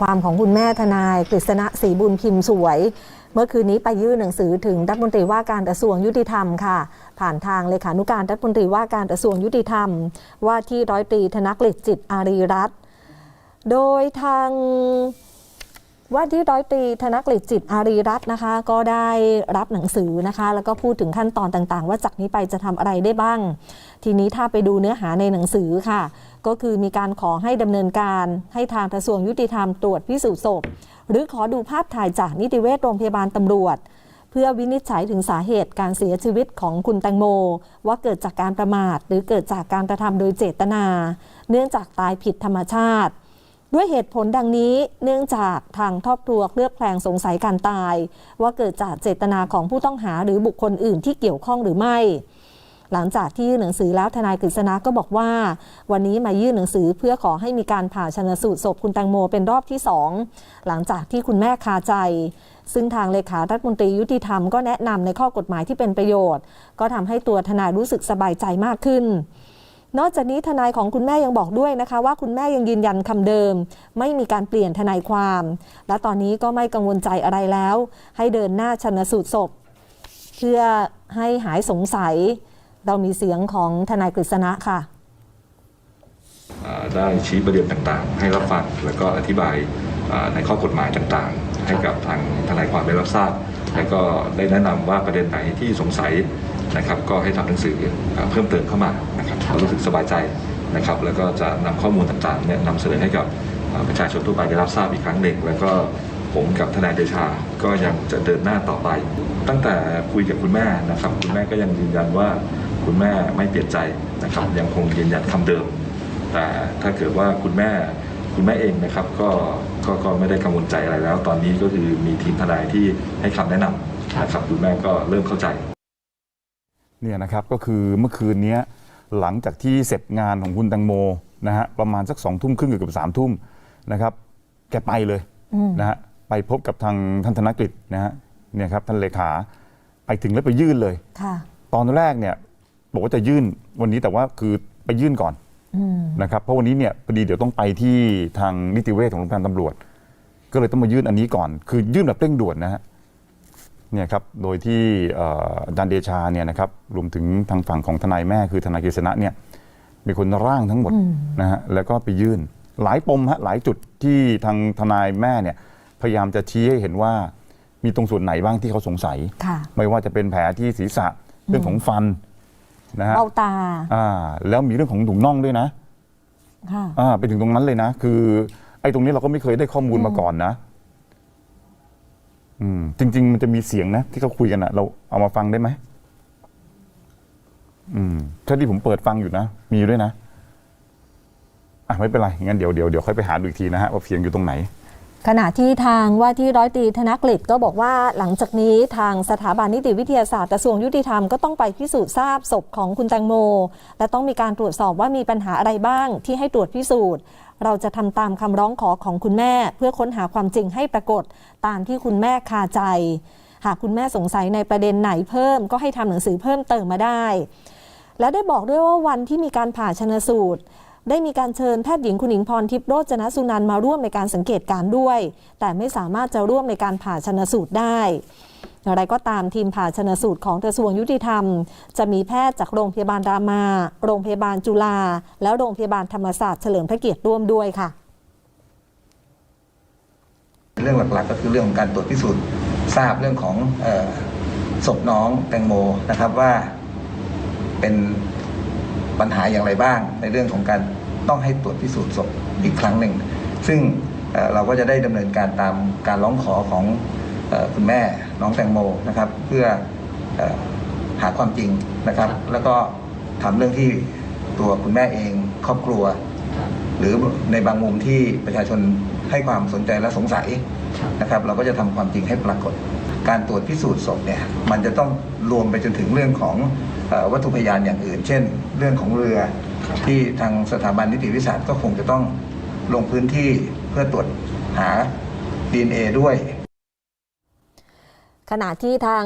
ความของคุณแม่ทนายกฤษณะศรีบุญพิมพ์สวย เมื่อคืนนี้ไปยื่นหนังสือถึงรัฐมนตรีว่าการกระทรวงยุติธรรมค่ะ ผ่านทางเลขานุการรัฐมนตรีว่าการกระทรวงยุติธรรม ว่าที่ร้อยตรีธนกฤษจิตอารีรัตน์โดยทาง ว่าที่ร้อยตรีธนกฤษจิตอารีรัตน์นะคะ ก็ได้รับหนังสือนะคะ แล้วก็พูดถึงขั้นตอนต่างๆ ว่าจากนี้ไปจะทำอะไรได้บ้าง ทีนี้ถ้าไปดูเนื้อหาในหนังสือค่ะ ก็คือมีการขอให้ดำเนินการให้ทางกระทรวงยุติธรรมตรวจพิสูจน์ศพ หรือขอดูภาพถ่ายจากนิติเวชโรงพยาบาลตำรวจ เพื่อวินิจฉัยถึงสาเหตุการเสียชีวิตของคุณแตงโม ว่าเกิดจากการประมาท หรือเกิดจากการกระทำโดยเจตนา เนื่องจากตายผิดธรรมชาติ ด้วยเหตุผลดังนี้เนื่องจากทางครอบครัวเคลือบแคลงสงสัยการตาย ว่าเกิดจากเจตนาของผู้ต้องหาหรือบุคคลอื่นที่เกี่ยวข้องหรือไม่ หลังจากที่ยื่นหนังสือแล้วทนายกฤษณะก็บอกว่า วันนี้มายื่นหนังสือเพื่อขอให้มีการผ่าชนสูตรศพคุณแตงโมเป็นรอบที่สองหลังจากที่คุณแม่คาใจ ซึ่งทางเลขารัฐมนตรียุติธรรมก็แนะนำในข้อกฎหมายที่เป็นประโยชน์ ก็ทำให้ตัวทนายรู้สึกสบายใจมากขึ้น นอกจากนี้ทนายของคุณแม่ยังบอกด้วยนะคะ ว่าคุณแม่ยังยืนยันคำเดิม ไม่มีการเปลี่ยนทนายความ และตอนนี้ก็ไม่กังวลใจอะไรแล้ว ให้เดินหน้าชนสูตรศพ เพื่อให้หายสงสัย เรามีเสียงของทนายกฤษณะค่ะได้ชี้ประเด็นต่างๆ ให้รับฟังแล้วก็อธิบายในข้อกฎหมายต่างๆ ให้กับทางทนายความได้รับทราบ แล้วก็ได้แนะนำว่าประเด็นไหนที่สงสัย นะครับ ก็ให้ทำหนังสืออ่าเพิ่มเติมเข้ามานะครับเรารู้สึกสบายใจนะครับ แล้วก็จะนำข้อมูลต่างๆเนี่ยนำเสนอให้กับอ่าประชาชนทั่วไปได้รับทราบอีกครั้งหนึ่งแล้วก็ผมกับทนายเดชา ก็ยังจะเดินหน้าต่อไป ตั้งแต่คุยกับคุณแม่นะครับ คุณแม่ก็ยังยืนยันว่าคุณแม่ไม่เปลี่ยนใจนะครับ ยังคงยืนยันคำเดิม แต่ถ้าเกิดว่าคุณแม่คุณแม่เองนะครับก็ก็ก็ไม่ได้กังวลใจอะไรแล้ว ตอนนี้ก็คือมีทีมทนายที่ให้คำแนะนำนะครับคุณแม่ก็เริ่มเข้าใจ เนี่ยนะครับก็คือเมื่อคืนเนี้ยหลังจากที่เสร็จงานของคุณแตงโมนะฮะประมาณสักสองทุ่มครึ่งเกือบสามทุ่มนะครับ แกไปเลยนะฮะไปพบกับทางท่านธนกฤษนะฮะเนี่ยครับท่านเลขาไปถึงแล้วไปยื่นเลยค่ะตอนแรกเนี่ยบอกว่าจะยื่นวันนี้แต่ว่าคือไปยื่นก่อนนะครับเพราะวันนี้เนี่ยพอดีเดี๋ยวต้องไปที่ทางนิติเวชของโรงพยาบาลตำรวจ ก็เลยต้องมายื่นอันนี้ก่อน คือยื่นแบบเร่งด่วนนะฮะ เนี่ยครับโดยที่เอ่ออาจารย์เดชาเนี่ยนะครับรวมถึงทางฝั่งของทนายแม่คือทนายกฤษณะเนี่ยเป็นคนร่างทั้งหมดนะฮะแล้วก็ไปยื่นหลายปมฮะหลายจุดที่ทางทนายแม่เนี่ยพยายามจะชี้ให้เห็นว่ามีตรงส่วนไหนบ้างที่เขาสงสัย ค่ะไม่ว่าจะเป็นแผลที่ศีรษะเรื่องของฟันนะฮะเบ้าตาอ่าแล้วมีเรื่องของถุงน่องด้วยนะ ค่ะ อ่าไปถึงตรงนั้นเลยนะ คือไอ้ตรงนี้เราก็ไม่เคยได้ข้อมูลมาก่อนนะ อืมจริง ๆ มันจะมีเสียงนะ ที่เขาคุยกันอะเราเอามาฟังได้ไหมอืมถ้าที่ผมเปิดฟังอยู่นะ มีด้วยนะ อะไม่เป็นไรงั้นเดี๋ยวเดี๋ยวเดี๋ยวค่อยไปหาดูอีกทีนะฮะว่าเสียงอยู่ตรงไหน ขณะที่ทางว่าที่ร้อยตีธนกฤษก็บอกว่าหลังจากนี้ทางสถาบันนิติวิทยาศาสตร์กระทรวงยุติธรรมก็ต้องไปพิสูจน์ทราบศพของคุณแตงโม และต้องมีการตรวจสอบว่ามีปัญหาอะไรบ้างที่ให้ตรวจพิสูจน์ เราจะทำตามคำร้องขอของคุณแม่ เพื่อค้นหาความจริงให้ปรากฏตามที่คุณแม่คาใจ หากคุณแม่สงสัยในประเด็นไหนเพิ่ม ก็ให้ทำหนังสือเพิ่มเติมมาได้ และได้บอกด้วยว่าวันที่มีการผ่าชนสูตร ได้มีการเชิญแพทย์หญิงคุณหญิงพรทิพย์โรจนสุนันมาร่วมในการสังเกตการด้วย แต่ไม่สามารถจะร่วมในการผ่าชนสูตรได้อย่างไรก็ตามทีมผ่าชนสูตรของกระทรวงยุติธรรม จะมีแพทย์จากโรงพยาบาลรามา โรงพยาบาลจุฬาและโรงพยาบาลธรรมศาสตร์เฉลิมพระเกียรติร่วมด้วยค่ะ เรื่องหลักๆ ก็คือเรื่องของการตรวจพิสูจน์ทราบเรื่องของศพน้องแตงโมนะครับว่าเป็นปัญหาอย่างไรบ้างในเรื่องของการ ต้องให้ตรวจพิสูจน์ศพอีกครั้งหนึ่ง ซึ่งเอ่อเราก็จะได้ดำเนินการตามการร้องขอของเออคุณแม่น้องแตงโมนะครับ เพื่อเออหาความจริงนะครับ แล้วก็ทำเรื่องที่ตัวคุณแม่เองครอบครัว หรือในบางมุมที่ประชาชนให้ความสนใจและสงสัยนะครับ เราก็จะทำความจริงให้ปรากฏ การตรวจพิสูจน์ศพเนี่ยมันจะต้องรวมไปจนถึงเรื่องของเออวัตถุพยานอย่างอื่น เช่น เรื่องของเรือ ที่ทางสถาบันนิติวิทยาศาสตร์ก็คงจะต้องลงพื้นที่เพื่อตรวจหา DNA ด้วยขณะที่ทาง